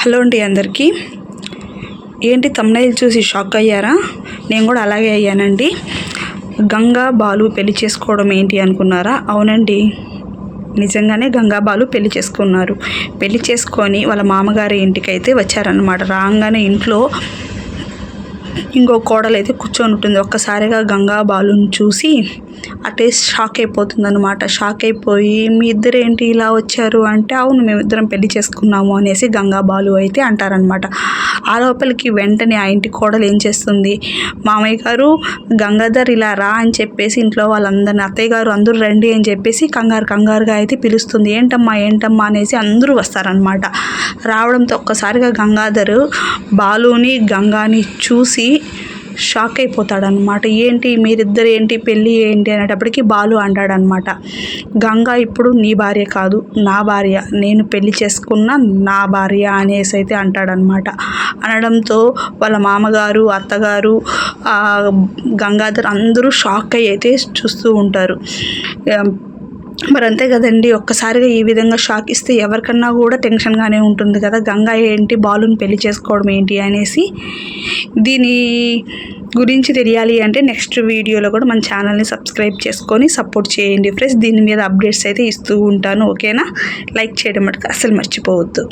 Hello అండి అందరికీ. ఏంటి తమ్నైల్ చూసి షాక్ అయ్యారా? నేను కూడా అలాగే అయ్యానండి. గంగా బాలు పెళ్ళి చేసుకోవడం ఏంటి అనుకున్నారా? అవునండి. నిజంగానే గంగాబాలు పెళ్ళి చేసుకున్నారు. పెళ్ళి చేసుకొని వాళ్ళ మామగారి ఇంటికి అయితే వచ్చారనమాట రాగానే ఇంట్లో ఇంకో కోడలు అయితే కూర్చొని ఉంటుంది. ఒక్కసారిగా గంగా బాలుని చూసి అటే షాక్ అయిపోతుంది అనమాట షాక్ అయిపోయి మీ ఇద్దరు ఏంటి ఇలా వచ్చారు? అంటే అవును మేమిద్దరం పెళ్ళి చేసుకున్నాము అనేసి గంగా బాలు అయితే అంటారనమాట ఆ లోపలికి వెంటనే ఆ ఇంటి కోడలు ఏం చేస్తుంది? మామయ్య గారు గంగాధర్ ఇలా రా అని చెప్పేసి ఇంట్లో వాళ్ళందరిని అత్తయ్య గారు అందరూ రండి అని చెప్పేసి కంగారు కంగారుగా అయితే పిలుస్తుంది. ఏంటమ్మా ఏంటమ్మా అనేసి అందరూ వస్తారనమాట రావడంతో ఒక్కసారిగా గంగాధర్ బాలుని గంగాని చూసి షాక్ అయిపోతాడనమాట ఏంటి మీరిద్దరు ఏంటి పెళ్ళి ఏంటి? అనేటప్పటికి బాలు అంటాడనమాట గంగా ఇప్పుడు నీ భార్య కాదు నా భార్య. నేను పెళ్ళి చేసుకున్న నా భార్య అనేసి అయితే అంటాడనమాట అనడంతో వాళ్ళ మామగారు అత్తగారు గంగాధర్ అందరూ షాక్ అయ్యి అయితే చూస్తూ ఉంటారు. మరి అంతే కదండి ఒక్కసారిగా ఈ విధంగా షాక్ ఇస్తే ఎవరికన్నా కూడా టెన్షన్గానే ఉంటుంది కదా. గంగా ఏంటి బాలుని పెళ్ళి చేసుకోవడం ఏంటి అనేసి దీని గురించి తెలియాలి అంటే నెక్స్ట్ వీడియోలో కూడా మన ఛానల్ని సబ్స్క్రైబ్ చేసుకొని సపోర్ట్ చేయండి ఫ్రెండ్స్. దీని మీద అప్డేట్స్ అయితే ఇస్తూ ఉంటాను ఓకేనా? లైక్ చేయడం మటుకు అస్సలు మర్చిపోవద్దు.